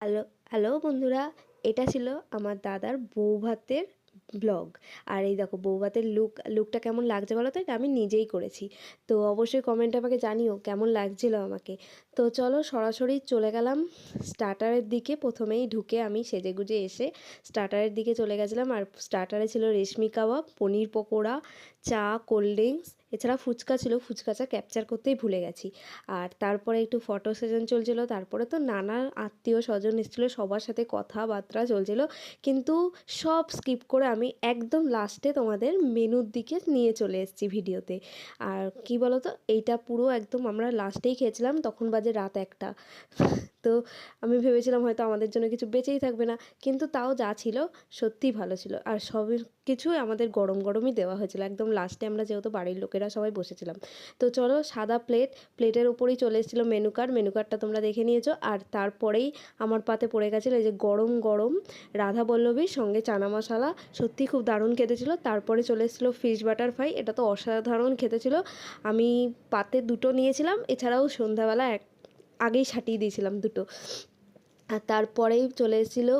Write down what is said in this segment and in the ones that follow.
Hello hello বন্ধুরা, এটা ছিল আমার দাদার বউ ভাতের ব্লগ। আর এই দেখো বউ ভাতের লুক লুকটা কেমন লাগছে বলো তো? এটা আমি নিজেই করেছি। তো অবশ্যই কমেন্টে আমাকে জানিও, কেমন লাগছিল আমাকে? তো চলো সরাসরি চলে গেলাম স্টার্টারের দিকে। প্রথমেই ঢুকে আমি সেজে গুজে এসে স্টার্টারের দিকে চলে গেছিলাম। আর স্টার্টারে ছিল রেশমি কাবাব, পনির পকোড়া, চা কোল্ড ড্রিঙ্কস এছাড়া ফুচকা ছিল, ফুচকাটা ক্যাপচার করতেই ভুলে গেছি। আর তারপরে একটু ফটো সেশন চলছিল, তারপরে তো নানা আত্মীয় স্বজন এসেছিল, সবার সাথে কথাবার্তা চলছিল। কিন্তু সব স্কিপ করে আমি একদম লাস্টে তোমাদের মেনুর দিকে নিয়ে চলে এসেছি ভিডিওতে। আর কি বলো তো এইটা পুরো একদম আমরা লাস্টেই খেয়েছিলাম, তখন বাজে রাত একটা। তো আমি ভেবেছিলাম হয়তো আমাদের জন্য কিছু বেঁচেই থাকবে না। কিন্তু তাও যা ছিল, সত্যিই ভালো ছিল। আর সবই কিছুই আমাদের গরম গরমই দেওয়া হয়েছিল। একদম লাস্টে আমরা যেহেতু বাড়ির লোকেরা সবাই বসেছিলাম। তো চলো সাদা প্লেট প্লেটের উপরেই চলে এসেছিল মেনু কার্ড মেনু কার্ডটা তোমরা দেখে নিয়েছো। আর তারপরেই আমার পাতে পড়ে গেছিল এই যে গরম গরম রাধা বল্লভীর সঙ্গে চানা মশলা। সত্যি খুব দারুণ খেতে ছিল তারপরে চলে এসেছিল ফিশ বাটার ফ্রাই এটা তো অসাধারণ খেতে ছিল আমি পাতে দুটো নিয়েছিলাম। এছাড়াও সন্ধ্যাবেলা এক আগেই ছাটিয়ে দিয়েছিলাম দুটো। আর তারপরেই চলে এসেছিল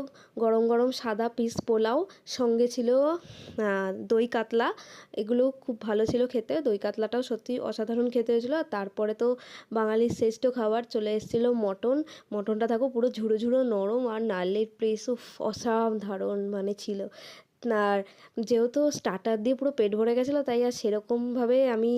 গরম গরম সাদা পিস পোলাও, সঙ্গে ছিল দই কাতলা। এগুলো খুব ভালো ছিল খেতে, দই কাতলাটাও সত্যি অসাধারণ খেতে হয়েছিলো। আর তারপরে তো বাঙালির শ্রেষ্ঠ খাবার চলে এসেছিল মটন। মটনটা থাকো পুরো ঝুড়ো ঝুড়ো নরম আর নারলের প্রেসও অসাধারণ মানে ছিল। আর যেহেতু স্টার্টার দিয়ে পুরো পেট ভরে গেছিল, তাই আর সেরকমভাবে আমি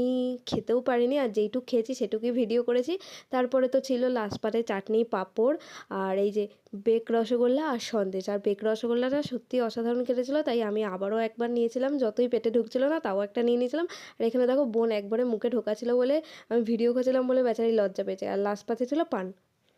খেতেও পারিনি। আর যেইটুকু খেয়েছি সেটুকুই ভিডিও করেছি। তারপরে তো ছিল লাস্ট পাতে চাটনি, পাঁপড় আর এই যে বেক রসগোল্লা আর সন্দেশ। আর বেক রসগোল্লাটা সত্যি অসাধারণ কেটেছিলো, তাই আমি আবারও একবার নিয়েছিলাম। যতই পেটে ঢুকছিলো না, তাও একটা নিয়ে নিয়েছিলাম। আর এখানে দেখো বোন একবারে মুখে ঢোকাছিল বলে, আমি ভিডিও করছিলাম বলে বেচারি লজ্জা পেয়েছে। আর লাস্ট পাতে ছিল পান।